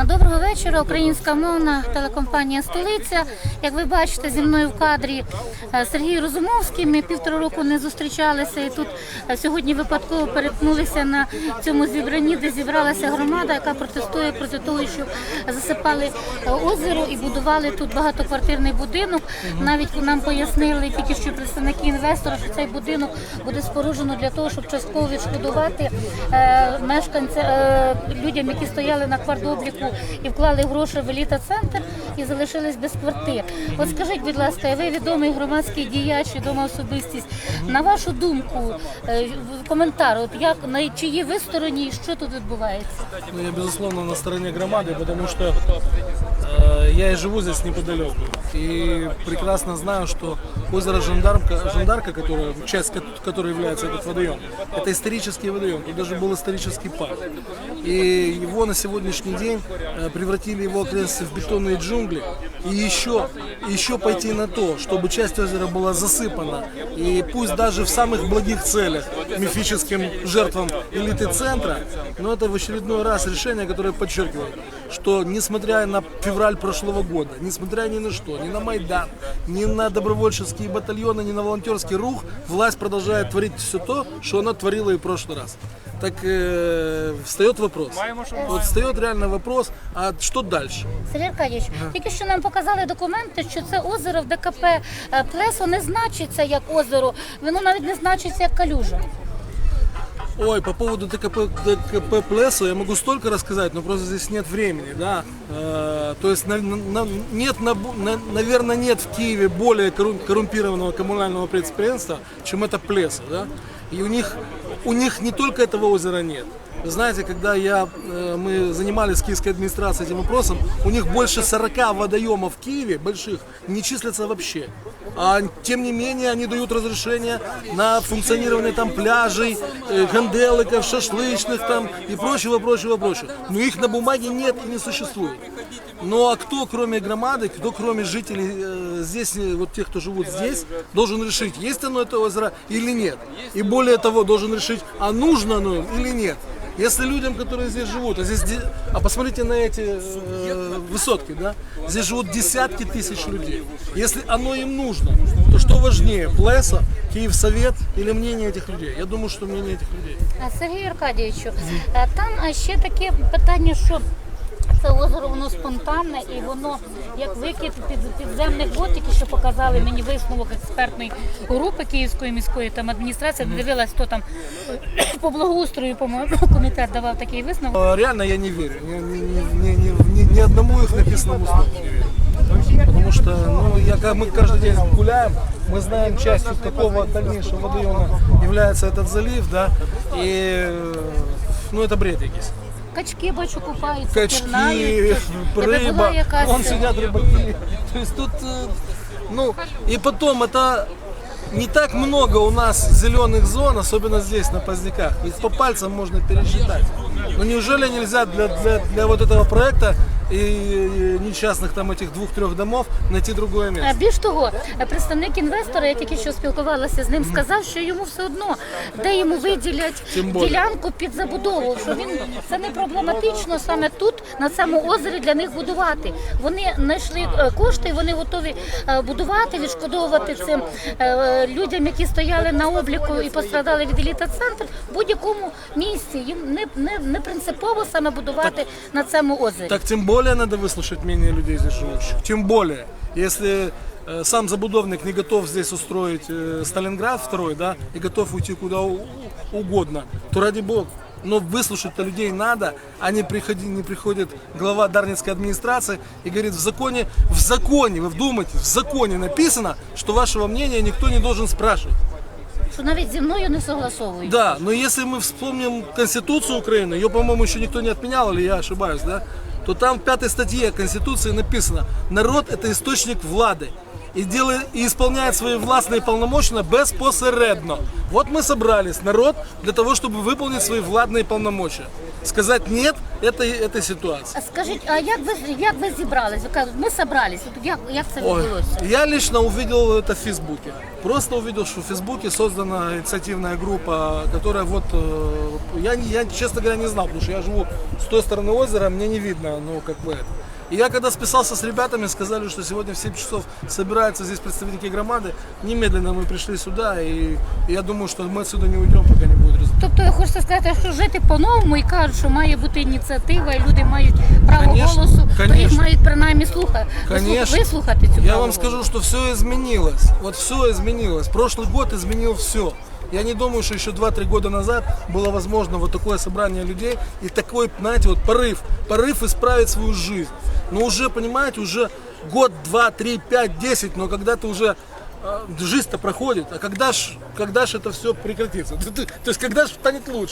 Е, Доброго вечора. Українська мовна телекомпанія Столиця. Як ви бачите, зі мною в кадрі е, Сергій Розумовський. Ми півтора року не зустрічалися, і тут е, сьогодні випадково перетнулися на цьому зібранні, де зібралася громада, яка протестує проти того, що засипали озеро і будували тут багатоквартирний будинок. Навіть нам пояснили тільки що представники інвестора, що цей будинок буде споруджено для того, щоб частково відшкодувати мешканцям людям, які стояли на квартобліку і вклали гроші в еліта центр і залишились без квартир. От скажіть, будь ласка, ви відомий громадський діяч, відома особистість. На вашу думку, е, коментар, от як на чиїй ви стороні і що тут відбувається? Ну, я, безусловно, на стороне громады, потому что э, я и живу здесь неподалеку. И прекрасно знаю, что озеро Жандармка, Жандарка, которая, часть ко- которой является этот водоем, это исторический водоем. Тут даже был исторический парк. И его на сегодняшний день э, превратили его окрестности в бетонные джунгли. И еще, еще пойти на то, чтобы часть озера была засыпана. И пусть даже в самых благих целях, мифическим жертвам элиты центра, но это в очередной раз решение, которое подчеркивает, что несмотря на февраль прошлого года, несмотря ни на что, ни на Майдан, ни на добровольческие батальоны, ни на волонтерский рух, власть продолжает творить все то, что она творила и в прошлый раз Так э, встает вопрос. Вот встает реально вопрос, а что дальше? Сергій Аркадійович, тільки що нам показали документи, що це озеро в ДКП е, Плесо не значиться як озеро, воно навіть не значиться як калюжа. Ой, по поводу ДКП, ДКП Плесо я могу столько рассказать, но просто здесь нет времени, да. Э, то есть, на- на- нет, на- на- наверное, нет в Киеве более коррум- коррумпированного коммунального предприятия, чем это Плесо, да. И у них, у них не только этого озера нет. Вы знаете, когда я, э, мы занимались киевской администрацией этим вопросом, у них больше 40 водоемов в Киеве, больших, не числятся вообще. А тем не менее они дают разрешение на функционирование там пляжей, э, ганделиков, шашлычных там и прочего, прочего, прочего. Но их на бумаге нет и не существует. Ну а кто, кроме громады, кто, кроме жителей э, здесь, э, вот тех, кто живут здесь, должен решить, есть оно это озеро или нет. И более того, должен решить, а нужно оно или нет. Если людям, которые здесь живут, а здесь, де- а посмотрите на эти э, высотки, да, здесь живут десятки тысяч людей. Если оно им нужно, то что важнее, Плеса, Киевсовет или мнение этих людей? Я думаю, что мнение этих людей. А, Сергію Аркадійовичу, е, там ще таке питання, що це озеро воно спонтанне і воно як викид під підземних вод, тільки що показали мені висновок експертної групи Київської міської там адміністрації. Дивилась, хто там по благоустрою, по-моєму, комітет давав такий висновок. А, Реально я не верю. Ни, ни- ни- ни- ни- ни- ни одному их написанному слову не верю. Потому что ну, я, как мы каждый день гуляем, мы знаем частью какого дальнейшего водоема является этот залив, да, и э, ну это бред якийсь. Качки бачу купаються, Качки, пірнають. Тебе була рыба, якась вон сидят рыбаки. То есть тут, э, ну, и потом это не так много у нас зеленых зон, особенно здесь, на Поздняках. Ведь по пальцам можно пересчитать. Но неужели нельзя для, для, для вот этого проекта и э, несчастных там этих двух-трех домов найти другое Е, место? Більш того, е, представник інвестора, я тільки що спілкувалася з ним, сказав, що йому все одно, де йому виділять Тим більше. ділянку під забудову, що він це не проблематично саме тут, на цьому озері для них будувати. Вони знайшли е, кошти, і вони готові е, будувати, відшкодовувати цим е, людям, які стояли на обліку і пострадали від еліта центр в будь-якому місці. Їм не, не, не принципово саме будувати на цьому озері. Так тем более надо выслушать мнение людей здесь живущих. Тем более, если э, сам забудовник не готов здесь устроить э, Сталинград второй, да, и готов уйти куда угодно, то ради бога. Но выслушать-то людей надо, а не, приходи, не приходит глава Дарницкой администрации и говорит, в законе, в законе, вы вдумайтесь, в законе написано, что вашего мнения никто не должен спрашивать. Що навіть зі мною не согласовують. Да, но если мы вспомним Конституцию Украины, ее, по-моему, еще никто не отменял, или я ошибаюсь, да, то там в пятой статье Конституции написано, народ это источник влады и, делает, и исполняет свои властные полномочия безпосередно. Вот мы собрались, народ, для того, чтобы выполнить свои владные полномочия. Сказать нет этой, этой ситуации. А Скажіть, а як ви як ви зібрались? Ви кажете, ми зібрались. От Як, як це Ой, відбулося? я лично увидел это в Фейсбуке. Просто увидел, что в Фейсбуке создана инициативная группа, которая вот... э, Я, не- я, честно говоря, не знал, потому что я живу с той стороны озера, мне не видно, ну, как бы это. И я когда списался с ребятами, сказали, что сегодня в 7 часов собираются здесь представники громады, немедленно мы пришли сюда, и, и я думаю, что мы отсюда не уйдем, пока не будет результата. Тобто хочеться сказати, що жити по-новому і кажуть, що має бути ініціатива, і люди мають право Конечно, голосу, то їх конечно. мають принаймні слухати, Конечно. вислухати цю Я право вам голосу. скажу, что все изменилось. Вот все изменилось. Прошлый год изменил все. Я не думаю, что еще 2-3 года назад было возможно вот такое собрание людей и такой, знаете, вот порыв, порыв исправить свою жизнь. Но уже, понимаете, уже год, два, три, пять, десять, но когда ты уже э, жизнь-то проходит, а когда ж, когда ж это все прекратится? То есть когда ж станет лучше?